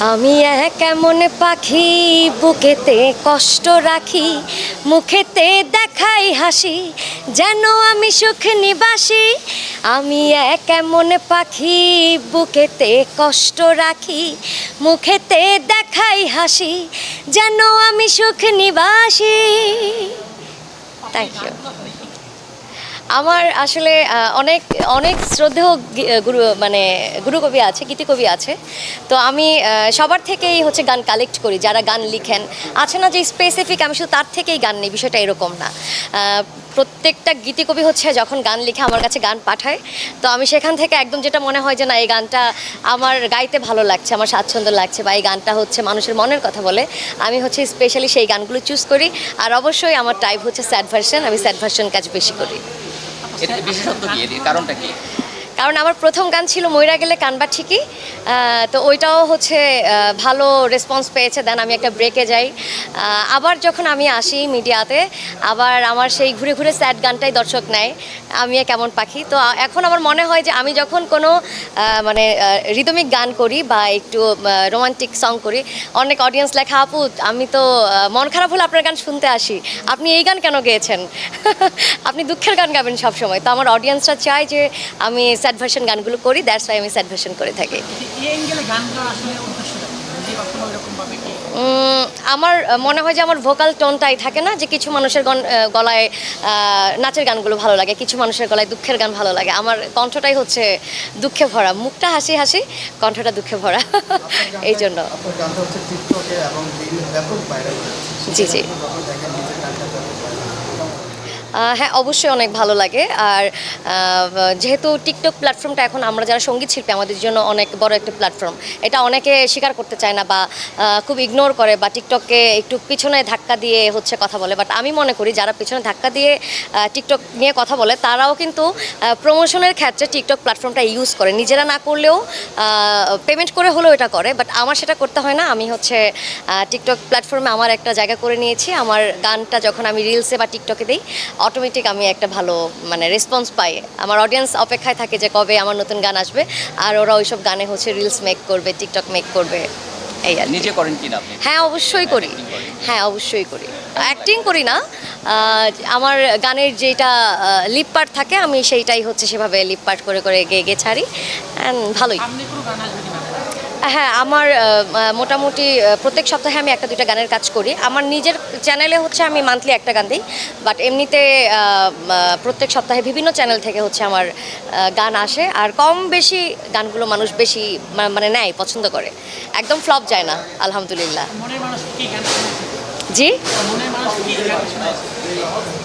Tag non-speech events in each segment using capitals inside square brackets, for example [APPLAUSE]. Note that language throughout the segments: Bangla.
আমি এক এমন পাখি, বুকেতে কষ্ট রাখি, মুখেতে দেখাই হাসি, যেন আমি সুখ নিবাসী। আমি এক এমন পাখি, বুকেতে কষ্ট রাখি, মুখেতে দেখাই হাসি, যেন আমি সুখ নিবাসী। থ্যাংক ইউ আমার আসলে অনেক অনেক শ্রদ্ধেয় গুরু মানে গুরুকবি আছে, গীতিকবি আছে। তো আমি সবার থেকেই হচ্ছে গান কালেক্ট করি, যারা গান লিখেন। আছে না যে স্পেসিফিক আমি শুধু তার থেকেই গান নেই, বিষয়টা এরকম না। প্রত্যেকটা গীতিকবি হচ্ছে যখন গান লিখে আমার কাছে গান পাঠায়, তো আমি সেখান থেকে একদম যেটা মনে হয় যে, না, এই গানটা আমার গাইতে ভালো লাগছে, আমার স্বাচ্ছন্দ্য লাগছে বা এই গানটা হচ্ছে মানুষের মনের কথা বলে, আমি হচ্ছে স্পেশালি সেই গানগুলো চুজ করি। আর অবশ্যই আমার টাইপ হচ্ছে স্যাড ভার্সন আমি স্যাড ভার্সন কাজ বেশি করি। এর বিশেষত্ব কি এর কারণটা কি? কারণ আমার প্রথম গান ছিল ময়রা গেলে কানবা ঠিকই তো ওইটাও হচ্ছে ভালো রেসপন্স পেয়েছে। দেন আমি একটা ব্রেকে যাই। আবার যখন আমি আসি মিডিয়াতে, আবার আমার সেই ঘুরে ঘুরে স্যাড গানটাই দর্শক নেয়, আমি কেমন পাখি। তো এখন আমার মনে হয় যে আমি যখন কোনো মানে রিদমিক গান করি বা একটু রোমান্টিক সং করি, অনেক অডিয়েন্স লেখা, আপু, আমি তো মন খারাপ হলে আপনার গান শুনতে আসি। আপনি এই গান কেন গেয়েছেন? [LAUGHS] আপনি দুঃখের গান গাবেন সবসময়। তো আমার অডিয়েন্সরা চায় যে আমি স্যাড ভার্সন গানগুলো করি দ্যাটস ওয়াই আমি স্যাড ভার্সন করে থাকি। আমার মনে হয় যে আমার ভোকাল টোনটাই থাকে না যে কিছু মানুষের গন- গলায় নাচের গানগুলো ভালো লাগে কিছু মানুষের গলায় দুঃখের গান ভালো লাগে। আমার কণ্ঠটাই হচ্ছে দুঃখে ভরা মুখটা হাসি হাসি কণ্ঠটা দুঃখে ভরা। [LAUGHS] এই জন্য। আপনার গানটা হ্যাঁ অবশ্যই অনেক ভালো লাগে। আর যেহেতু টিকটক প্ল্যাটফর্মটা এখন আমরা যারা সংগীত শিল্পী, আমাদের জন্য অনেক বড় একটা প্ল্যাটফর্ম এটা অনেকে স্বীকার করতে চায় না বা খুব ইগনোর করে বা টিকটককে একটু পিছনে ধাক্কা দিয়ে হচ্ছে কথা বলে। বাট আমি মনে করি যারা পিছনে ধাক্কা দিয়ে টিকটক নিয়ে কথা বলে, তারাও কিন্তু প্রমোশনের ক্ষেত্রে টিকটক প্ল্যাটফর্মটা ইউজ করে। নিজেরা না করলেও পেমেন্ট করে হলেও এটা করে। বাট আমার সেটা করতে হয় না। আমি হচ্ছে টিকটক প্ল্যাটফর্মে আমার একটা জায়গা করে নিয়েছি। আমার গানটা যখন আমি রিলসে বা টিকটকে দিই অটোমেটিক আমি একটা ভালো মানে রেসপন্স পাই। আমার অডিয়েন্স অপেক্ষায় থাকে যে কবে আমার নতুন গান আসবে আর ওরা ওইসব গানে হচ্ছে রিলস মেক করবে টিকটক মেক করবে এই আর নিজে করেন কিনা আপনি? হ্যাঁ অবশ্যই করি। হ্যাঁ অবশ্যই করি। অ্যাক্টিং করি না। আমার গানের যেটা লিপ পার্ট থাকে আমি সেইটাই হচ্ছে সেভাবে লিপ পার্ট করে করে গেয়ে গেয়ে ছাড়ি। অ্যান্ড ভালোই। হ্যাঁ আমার মোটামুটি প্রত্যেক সপ্তাহে আমি একটা দুইটা গানের কাজ করি। আমার নিজের চ্যানেলে হচ্ছে আমি মান্থলি একটা গান দিই বাট এমনিতে প্রত্যেক সপ্তাহে বিভিন্ন চ্যানেল থেকে হচ্ছে আমার গান আসে আর কম বেশি গানগুলো মানুষ বেশি মানে নেয় পছন্দ করে। একদম ফ্লপ যায় না আলহামদুলিল্লাহ। মনের মানুষ কি গান শুনেছে জি? মনের মানুষ কি গান শুনেছে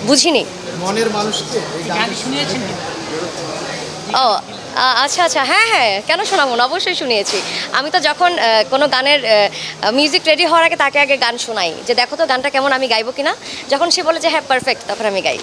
বুঝিনি। মনের মানুষকে ও আচ্ছা আচ্ছা হ্যাঁ হ্যাঁ কেন শোনাবো না? অবশ্যই শুনিয়েছি। আমি তো যখন কোনো গানের মিউজিক রেডি হওয়ার আগে তাকে আগে গান শোনাই। যে দেখো তো গানটা কেমন, আমি গাইবো কিনা? যখন সে বলে যে হ্যাঁ পারফেক্ট তখন আমি গাই।